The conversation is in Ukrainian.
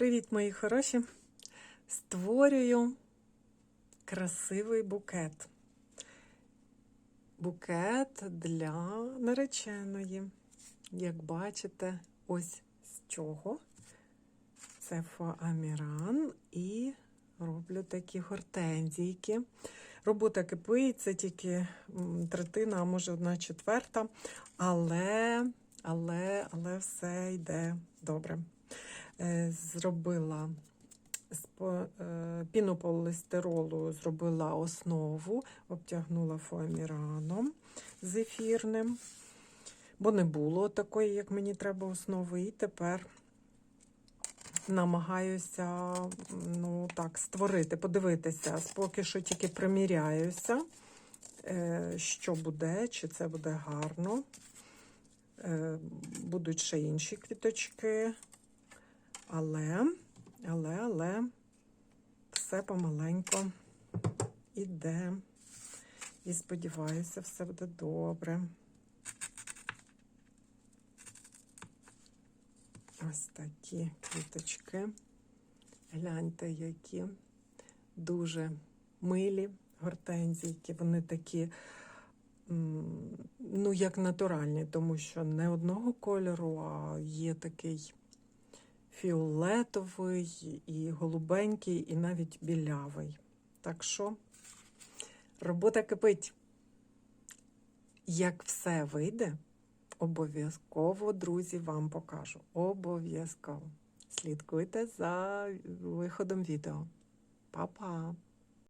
Привіт, мої хороші! Створюю красивий букет. Букет для нареченої. Як бачите, ось з чого. Це фоаміран і роблю такі гортензійки. Робота кипить, це тільки третина, а може одна четверта. Але, але, але все йде добре. Е, Зробила з е, пінополістиролу, зробила основу, обтягнула фоаміраном зефірним, бо не було такої, як мені треба основи. І тепер намагаюся ну, так, створити, подивитися. Поки що тільки приміряюся, е, що буде, чи це буде гарно. Будуть ще інші квіточки. Але, але, але все помаленько іде. І сподіваюся, все буде добре. Ось такі квіточки. Гляньте, які дуже милі гортензійки. Вони такі, ну, як натуральні, тому що не одного кольору, а є такий фіолетовий, і голубенький, і навіть білявий. Так що робота кипить. Як все вийде, обов'язково, друзі, вам покажу. Обов'язково. Слідкуйте за виходом відео. Па-па!